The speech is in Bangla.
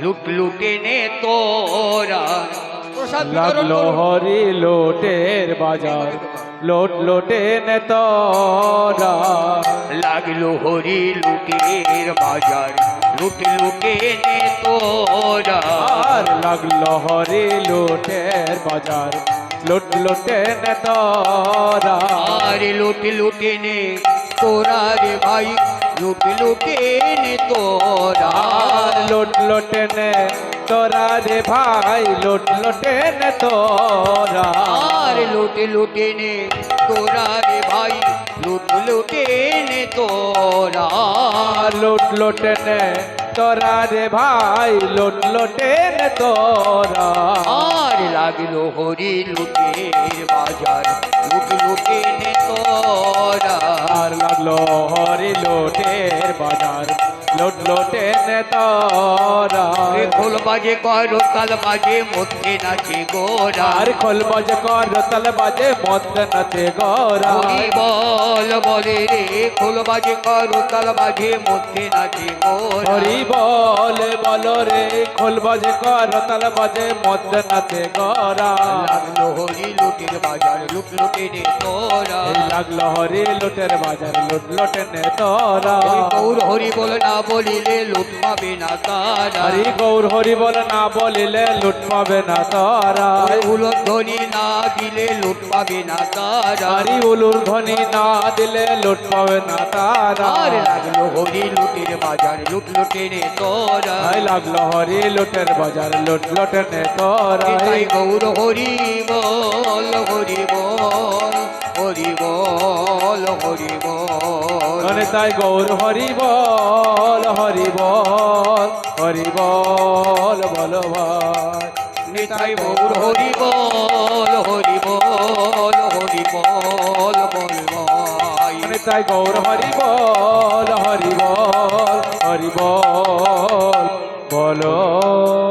লুট লুটে নে তোরা লাগল হরি লোটের বাজার লোট লোটে নে তোরা। লাগল হরি লুটের বাজার লুট লুটে নে তোরা লাগল হরি লোটের বাজার লুট লোটে নে তোরা। আর লুট লুটে নে তোরা রে ভাই। লুট লুটে নে তোরা লোট লোটে নে তোরা রে ভাই লোট লোটে নে তোরা লুটে লুটে নে তোরা রে ভাই লুট লুটে নে তোরা লোট লোটে নে তোরা রে ভাই লোট লোটে নে তোরা আর লাগল হরি লুটের লাগল হরি লোটের বাজার। লোট লোটে নে তোরা। এ খোল বাজে করো তাল বাজে মধ্যে নাচে গোরা। আর খোল বাজে কর তাল বাজে মদ নাতে গোরা। বল বলে রে খোল বাজে করো তাল বাজে মধ্যে নাচে গোরা। হরি বল বল রে খোল বাজে কর তাল বাজে মদ নাতে গোরা। লাগল হরি লুটের বাজার লুট লুটে নে তোরা। লাগল হরি লোটের বাজার লোট লোটে নে তোরা। গৌর হরি বল না বলিলে লুট পাবে না তারা। হরি গৌর হরি বল না বলিলে লুট পাবে না তোরা। ওই উলধ্বনি না দিলে লুট পাবে না তারা। হরি উলুর ধ্বনি না দিলে লুট পাবে না তারা। আর লাগল হরি লুটের বাজার লুট লুটে রে তোরা। লাগল হরি লোটের বাজার লোট লোটে নে তোরা। গৌর হরি বল হরি বল। হরি বল হরি বল মানে তাই গৌর হরি বল হরি বল হরি বল বল ভাই নিতাই গৌর হরি বল হরি বল হরি বল বল ভাই মানে তাই গৌর হরি বল হরি বল হরি বল বলো